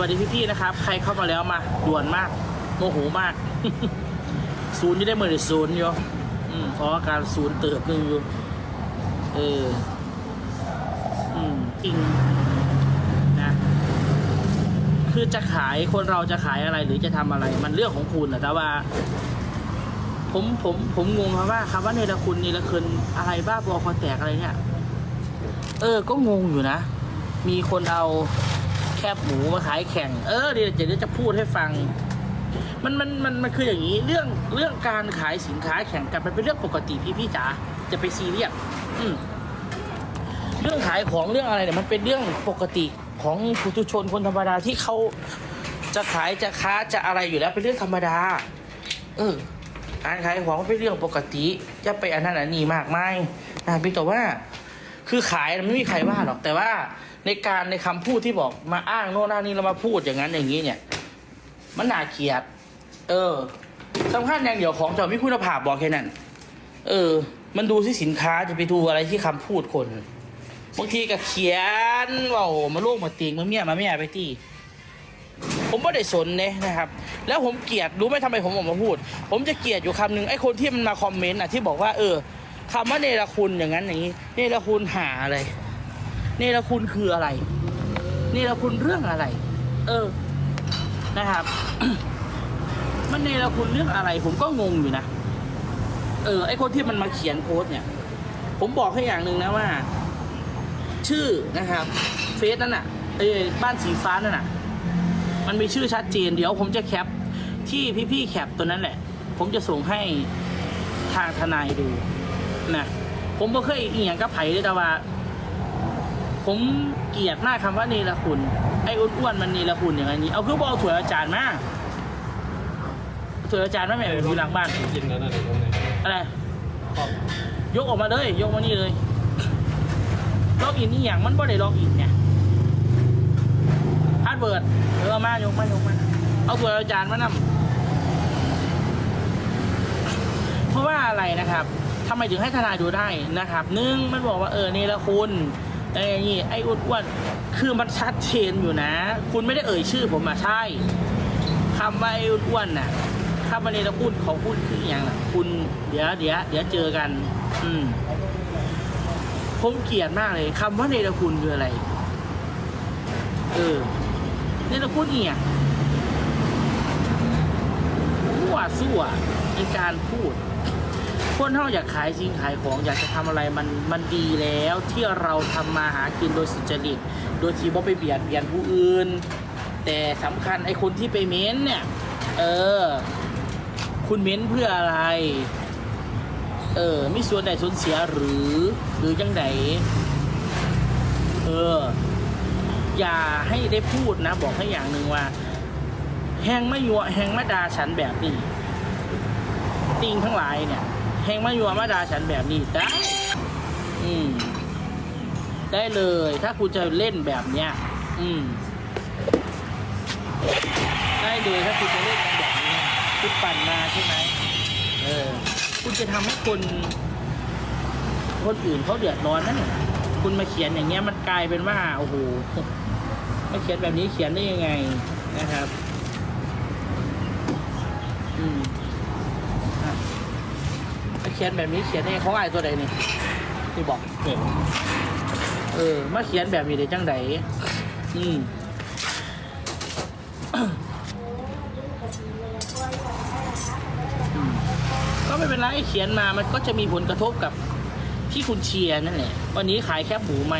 วัสดีพี่ๆนะครับ ใครเข้ามาแล้วมาด่วนมาก โมโหมาก ศูนย์อยี่ได้เหมือนศูนย์อยู่อืมเพราะอการศูนย์เติบหนึงอยู่ เออ อืมจริงนะคือจะขายคนเราจะขายอะไรหรือจะทำอะไร มันเรื่องของคุณนะแต่ว่า ผมผมผมงงครับว่าคำว่าเนรคุณเนรคุณอะไรบ้าบอคอแตกอะไรเนี่ย เออ ก็งงอยู่นะ มีคนเอา แคบหมูมาขายแข่ง เออเดี๋ยวเดี๋ยวจะพูดให้ฟัง มันมันมันมันคืออย่างนี้เรื่องเรื่องการขายสินค้าแข่งกันมันเป็นเรื่องปกติพี่พี่จ๋าจะไปซีเรียสเรื่องขายของเรื่องอะไรเนี่ยมันเป็นเรื่องปกติของผู้ทุชนคนธรรมดาที่เขาจะขายจะค้าจะอะไรอยู่แล้วเป็นเรื่องธรรมดา เออการขายของเป็นเรื่องปกติจะไปอันนั้นอันนี้มากมายนะพียงแต่ว่า คือขายมันไม่มีใครว่าหรอกแต่ว่า ในการในคำพูดที่บอกมาอ้างโน่นอ้างนี่แล้วมาพูดอย่างนั้นอย่างนี้เนี่ย มันน่าเกลียด เออสำคัญอย่างเดียวของจอมีคุณภาพบอกแค่นั้น เออ มันดูที่สินค้าจะไปดูอะไรที่คำพูดคนบางทีก็เขียนว่ามาลูกมาติงมาเมียมาเมียไปตีผมไม่ได้สนเนี่ยนะครับ แล้วผมเกลียดรู้ไหมทำไมผมออกมาพูด ผมจะเกลียดอยู่คำหนึ่งไอ้คนที่มันมาคอมเมนต์อะที่บอกว่า เออคำว่าเนรคุณอย่างนั้นอย่างนี้เนรคุณหาอะไร เนรคุณคืออะไร เนรคุณเรื่องอะไร เออ นะครับ มันเนรคุณเรื่องอะไร ผมก็งงอยู่นะ เออ ไอคนที่มันมาเขียนโพสเนี่ย ผมบอกให้อย่างหนึ่งนะว่า ชื่อนะครับ เฟซนั่นน่ะ เอ้ยบ้านสีฟ้านั่นน่ะ มันมีชื่อชัดเจน เดี๋ยวผมจะแคปที่พี่ๆแคปตัวนั้นแหละ ผมจะส่งให้ทางทนายดูนะผมก็เคยอีกอย่างกับไผ่ด้วยแต่ว่า ผมเกลียดมากคำว่าเนรคุณไอ้อ้วนๆมันเนรคุณอย่างนี้เอาคือบเอาถั่วยอาจารย์มาถั่วยอาจารย์มาแม่ไปอยู่หลังบ้านกินแล้วนะอะไรยกออกมาเลยยกมานี่เลยล็อกอินนี่อย่างมันบ่ได้ล็อกอินเนี่ยพาสเวิร์ดเออเอามายกมายกมาเอาถั่วยอาจารย์มานำเพราะว่าอะไรนะครับทำไมถึงให้ทนายดูได้นะครับหนึ่งมันบอกว่าเออเนีละคุณ แต่อย่างนี้ไอ้อ้วนๆคือมันชัดเจนอยู่นะ คุณไม่ได้เอ่ยชื่อผมมาใช่คำว่าไอ้อ้วนๆน่ะคำว่านี่ละคุณของคุณคืออย่างน่ะ คุณเดี๋ยวเดี๋ยวเดี๋ยวเจอกัน อืมผมเกลียดมากเลยคำว่าเนรคุณคืออะไร เออเนรคุณเนี่ยมั่วซั่วในการพูด คนเท่าอยากขายสิ่งขายของอยากจะทำอะไรมันมันดีแล้วที่เราทำมาหากินโดยสุจริต โดยที่บ่ไปเบียดเบียนผู้อื่น แต่สำคัญไอ้คนที่ไปเม้นเนี่ยเออ คุณเม้นเพื่ออะไร เออมีส่วนใดส่วนเสียหรือ หรือจังไดเออ อย่าให้ได้พูดนะ บอกให้อย่างหนึ่งว่า แหงไม่ยัวแหงไมาดาฉันแบบนี้ติงทั้งหลายเนี่ย แหงมายัวมาดาฉันแบบนี้ได้อืมได้เลย ถ้าคุณจะเล่นแบบเนี้ย อืม ได้เลยถ้าคุณจะเล่นแบบนี้คุณปั่นมาใช่ไหมเออ คุณจะทำให้คนคนอื่นเขาเดือดร้อนนั่นเนี่ยคุณมาเขียนอย่างเงี้ยมันกลายเป็นว่าโอ้โหมาเขียนแบบนี้เขียนได้ยังไงนะครับ อืม ขียนแบบนี้เขียนได้เขาอายตัวใดนี่ที่บอกเปิดเออ มาเขียนแบบนี้ได้จังไดอืมก็ไม่เป็นไรเขียนมามันก็จะมีผลกระทบกับที่คุณเชียร์นั่นแหละ วันนี้ขายแคบหมูไหม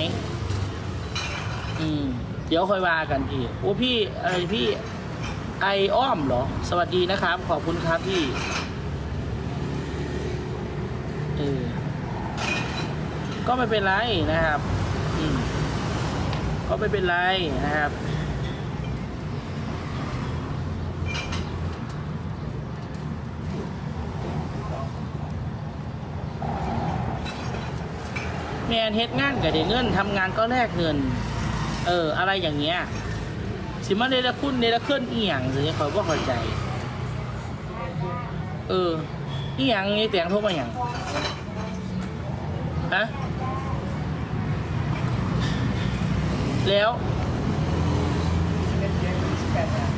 อืม เดี๋ยวค่อยว่ากันพี่ โอ้พี่อะไรพี่ไออ้อมเหรอ สวัสดีนะครับ ขอบคุณครับพี่เออ ก็ไม่เป็นไรนะครับก็ไม่เป็นไรนะครับ แมนเฮ็ดงานกับได้เงินทำงานก็แลกเงิน เออ อะไรอย่างเงี้ย สิมาเนรคุณเนรเคลื่อนเอีหยังสิเขาก็เข้าใจ เออ อีหยังนี่แต่งโทรมาหยังฮะแล้ว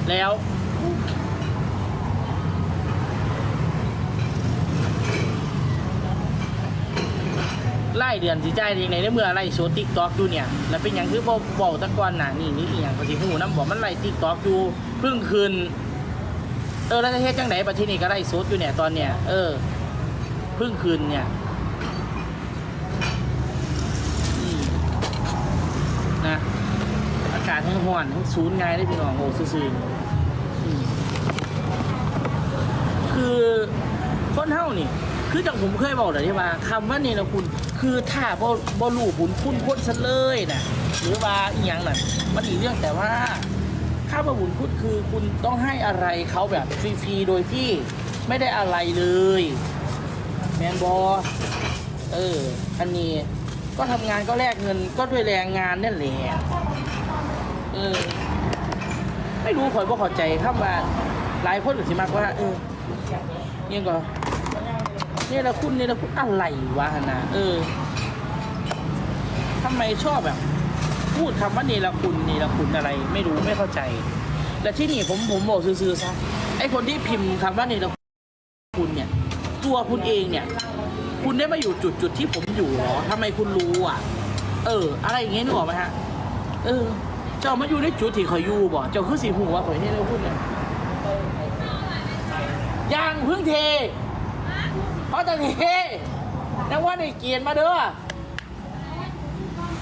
แล้ว ไล่เดือนสิจ่ายยังไงในเมื่อไล่โซติ๊กต็อกอยู่เนี่ย แล้วเป็นอย่างคือบอกบอกตะกอนน่ะนี่นี่อีหยังก็สิหูน้ำบอกมันไล่ติ๊กต็อกอยู่เพิ่งคืน เออแล้วจะเฮ็ดจังไหนประเทศนี้ก็ไล่โซดอยู่เนี่ยตอนเนี้ยเออเพิ่งคืนเนี่ยนะอากาศทั้งห้อนทั้งศูนไงได้พี่น้องโอ้ซื่อๆคือคนเท่านี่ คือจังผมเคยบอกเลยที่ว่าคำว่านี่นะคุณ คือถ้าบ่บ่รู้บุญคุณพ้นซะเลยนะหรือว่าอีหยังน่ะมันอีกเรื่องแต่ว่า ค่าว่าบุญคุณคือคุณต้องให้อะไรเขาแบบฟรีๆโดยที่ไม่ได้อะไรเลย แมนบอเออ อันนี้ก็ทำงานก็แลกเงินก็ด้วยแรงงานนั่นแหละเออ ไม่รู้คอยบ่ข้าใจครับว่าหลายคนก็สิมากว่า เออเนี่ยก็เนี่ยละคุณเนี่ยละคุณอะไรวะนะเออทำไมชอบแบบ พูดคำว่าเนรคุณเนรคุณอะไร ไม่รู้ไม่เข้าใจแต่ที่นี่ผมผมบอกซื่อๆซะไอคนที่พิมพ์คำว่าเนรคุณเนี่ย ตัวคุณเองเนี่ย คุณได้มาอยู่จุดจุดที่ผมอยู่เหรอทำไมคุณรู้อะ เออ อะไรอย่างเงี้ยนึกออกไหมฮะ เออ เจ้ามาอยู่ในจุดที่เขาอยู่บ่เจ้าคือสีหัวข่อยเนี่ยเราพูดเนี่ยยางพึ่งเทเพราะจะเทนักว่าในเกียนมาเด้อ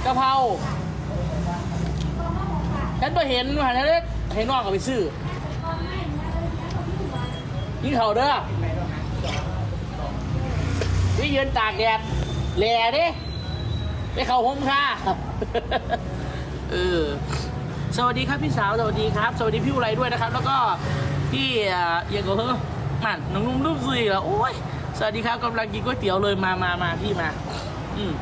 กะเพรา ฉันไปเห็นว่าเนี่ยเห็นนอกกับไปซื้อยิงเขาเด้อวิยืนตากแดดแหล่ดิไปเขาห่มค่ะเออสวัสดีครับพี่สาวสวัสดีครับ สวัสดีพี่อุไรด้วยนะครับ แล้วก็พี่เอ่อเอียงก็เฮ้อมันน้องนุ่มรูปซุยเหรอโอ้ยสวัสดีครับกำลังกินก๋วยเตี๋ยวเลยมามามาพี่มา อืม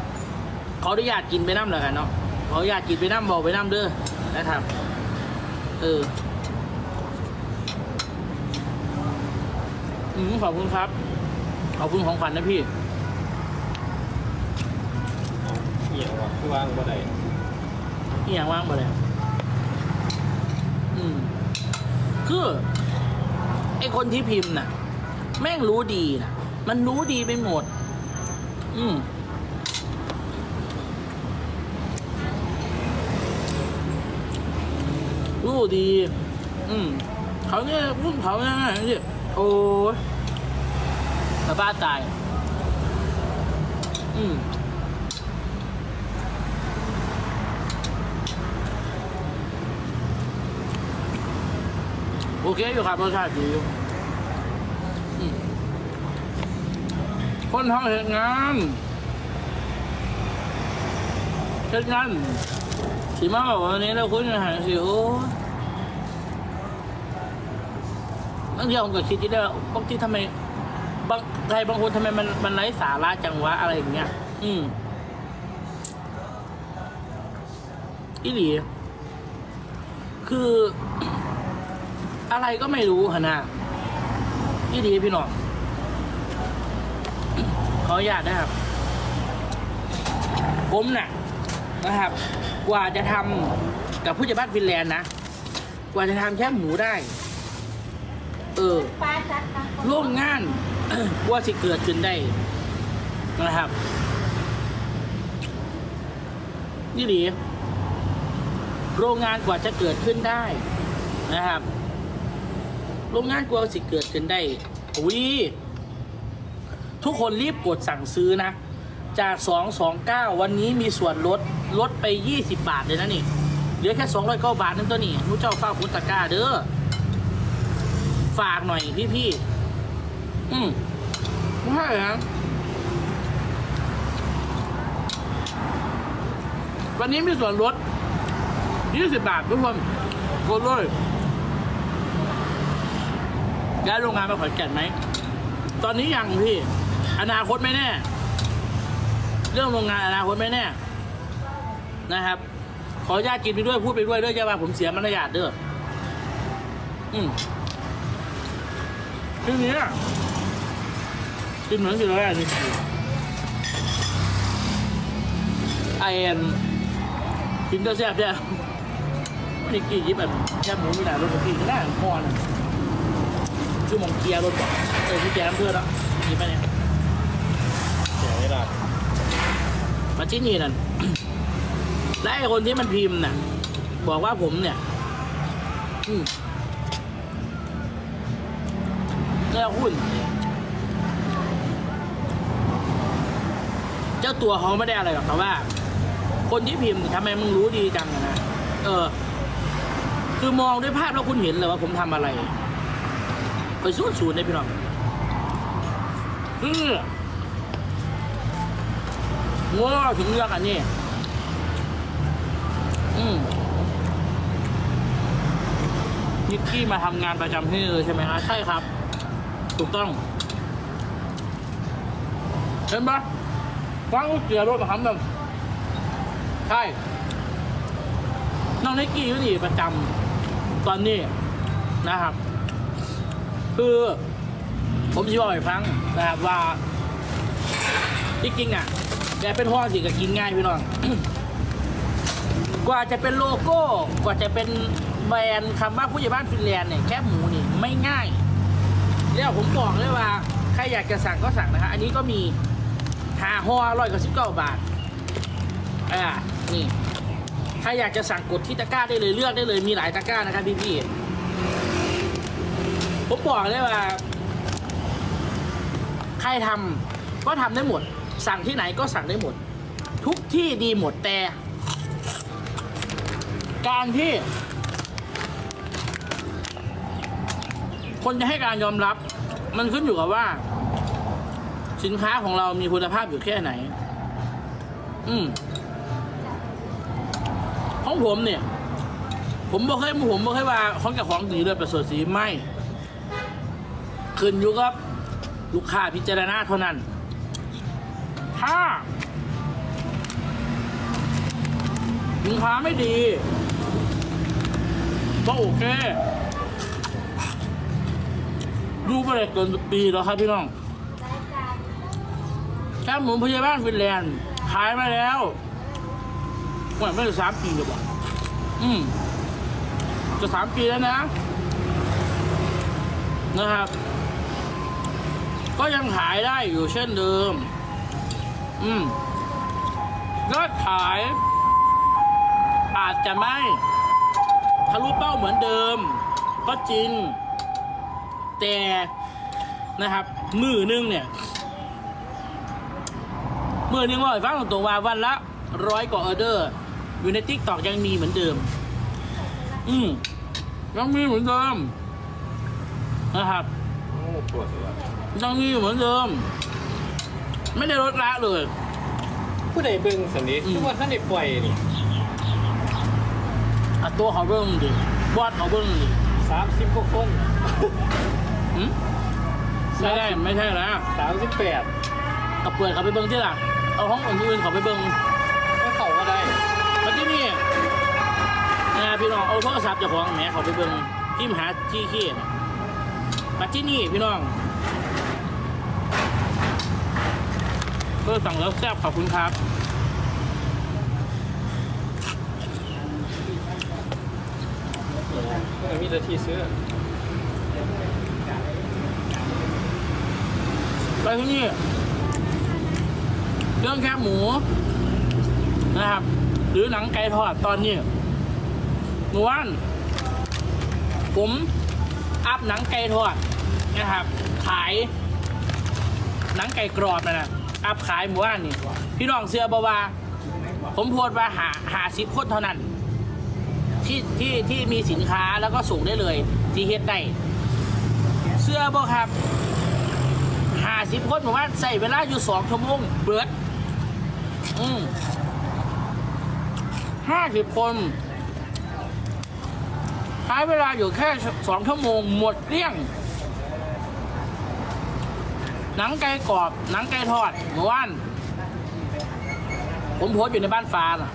ขออนุญาตกินไปน้ำเลยกันเนาะขออนุญาตกินไปน้ำบอกไปน้ำเด้อ นะครับ เอออืมขอบคุณครับ ขอบคุณของขวัญนะพี่เหี่ยวอะคือวางบ่ได้นี่อย่างว่างไปเลยอืมคือ ไอคนที่พิมพ์น่ะ แม่งรู้ดีน่ะ มันรู้ดีไปหมด อืม รู้ดี อืมเขาเนี่ยพุ่งเขาเนี่ยนี่โอ้ยแต่บ้าตาย อืมโอเคอยู่ครับรสชาติดีอยู่คนท้องเหตุงานเหตุงานสีมาบอกวันนี้เราคุยกันหาสิโอ้ บางทีผมก็คิดที่ได้ว่าบางทีทำไม บางใครบางคนทำไมมันมันไร้สาระจังวะอะไรอย่างเงี้ย อืมอีหลี คือ อะไรก็ไม่รู้ฮะนะนี่ดีพี่น้องขออนุญาตนะครับ ผมน่ะนะครับ กว่าจะทำกับผู้จัดบ้านฟินแลนด์นะ กว่าจะทำแค่หมูได้ เออร่วมงานกว่าสิเกิดขึ้นได้นะครับนี่ดีโรงงานกว่าจะเกิดขึ้นได้นะครับ โรงงานกลัวสิเกิดขึ้นได้อุ้ยทุกคนรีบกดสั่งซื้อนะ จาก 229 วันนี้มีส่วนลดลดไป 20 บาทเลยนะนี่เหลือแค่ 209 บาทนั่นตัวนี่นู้เจ้าฟ้าพุตตะก้าเด้อ ฝากหน่อยพี่พี่อืมไม่ใช่ครับวันนี้มีส่วนลด20 บาททุกคนกดเลยย้ายโรงงานไปขอนแก่นไหม ตอนนี้ยังพี่ อนาคตไม่แน่ เรื่องโรงงานอนาคตไม่แน่ นะครับ ขอญาตกินไปด้วยพูดไปด้วยเด้อจะว่าผมเสียมารยาทเด้ออืม ทีนี้อะกินเหมือนกินอะไรอันนี้ไอเอ็นกินก็แซ่บแซ่บเอนี่กี่ยิบแบบแค่หมูมีหลายรถกับพี่ก็ได้พอนะคือหมองเกียร์รถบอกเออพี่แกน้ำเพื่อนแล้วนี่ไปเนี่ยเสียไม่หลับมาที่นี่นั่นและไอ้คนที่มันพิมพ์น่ะ บอกว่าผมเนี่ย อืม แล้วหุ้น เจ้าตัวเขาไม่ได้อะไรหรอกแต่ว่า คนที่พิมพ์ทำไมมึงรู้ดีจังนะเออ คือมองด้วยภาพแล้วคุณเห็นเลยว่าผมทำอะไรไปสู้ศูนย์ได้พี่น้องอือว้าวถึงเรื่องอันนี้อืมนิกกี้มาทำงานประจำที่นี่เลยใช่ไหมฮะใช่ครับ ถูกต้องเห็นปะฟังกเสือรถมาทำแบบใช่น้องนิกกี้ก็หนีประจำตอนนี้นะครับ คือผมจะบอกให้ฟังนะครับว่าที่จริงอะแกเป็นห้องสิกับกินง่ายพี่น้อง กว่าจะเป็นโลโก้ กว่าจะเป็นแบรนด์คำว่าผู้ใหญ่บ้านฟินแลนด์เนี่ยแคบหมูนี่ไม่ง่าย แล้วผมบอกเลยว่าใครอยากจะสั่งก็สั่งนะฮะอันนี้ก็มีหาห่อร้อยกับสิบเก้าบาทอ่านี่ใครอยากจะสั่งกดที่ตะกร้าได้เลยเลือกได้เลยมีหลายตะกร้านะครับพี่พี่ผมบอกเลยว่า ใครทำก็ทำได้หมด สั่งที่ไหนก็สั่งได้หมด ทุกที่ดีหมดแต่ การที่ คนจะให้การยอมรับ มันขึ้นอยู่กับว่า สินค้าของเรามีคุณภาพอยู่แค่ไหน อืมของผมเนี่ย ผมบอกให้ผมบอกให้ว่าของจากของดีเลยประเสริฐสีไม่ ขึ้นอยู่กับลูกค้าพิจารณาเท่านั้น ถ้าสินค้าไม่ดี ก็โอเค ดูไปเลยเกินปีแล้วครับพี่น้องแค่หมูพยาบาลฟินแลนด์ขายมาแล้วว่าไม่ถึงสามปีหรือเปล่าอืมจะสามปีแล้วนะ นะครับ ก็ยังขายได้อยู่เช่นเดิม อืมยอดขายอาจจะไม่ทะลุเป้าเหมือนเดิม ก็จริง แต่นะครับ มือหนึงเนี่ย มือหนึงว่าให้ฟังตรงๆว่าวันละร้อยกว่าออเดอร์ อยู่ในทิกตอกยังมีเหมือนเดิม อืมยังมีเหมือนเดิมนะครับโอ้ปวดหัวยังมีเหมือนเดิม ไม่ได้ลดละเลย ผู้ใดเบิ่งสันนี้อืมคือว่าท่านได้ปล่อยนี่อะตัวเขาเบิ้งดิบอดเขาเบิ้งดิสามสิบกว่าคน หืมไม่ได้ไม่ใช่แล้วสามสิบแปดเอาเปิดเขาไปเบิ้งที่หลังเอาห้องอื่นๆเขาไปเบิ้งก็เข้าก็ได้มาที่นี่นะพี่น้องเอาโทรศัพท์เจ้าของแหมเขาไปเบิ้งที่มหาที่ขี้น่ะมาที่นี่พี่น้องเพื่อสั่งแล้วแซ่บขอบคุณครับก็มีแต่ที่ซื้อ ไปที่นี่เรื่องแคบหมูนะครับ หรือหนังไก่ทอดตอนนี้เมื่อวานผมอัพหนังไก่ทอดนะครับ ขาย หนังไก่กรอบนะนะอัพขายเมื่อวานนี่พี่น้องเสื้อบาวาผมโพสต์ว่าหาหาสิบคนเท่านั้น ที่ที่ที่มีสินค้าแล้วก็ส่งได้เลย ที่เฮ็ดได้เสื้อบ่ครับ สิบคนผมว่าใส่เวลาอยู่สองชั่วโมงเบิด อืมห้าสิบคนใช้เวลาอยู่แค่สองชั่วโมงหมดเกลี้ยง หนังไก่กรอบ หนังไก่ทอดเมื่อวาน ผมโพสต์อยู่ในบ้านฟ้าน่ะ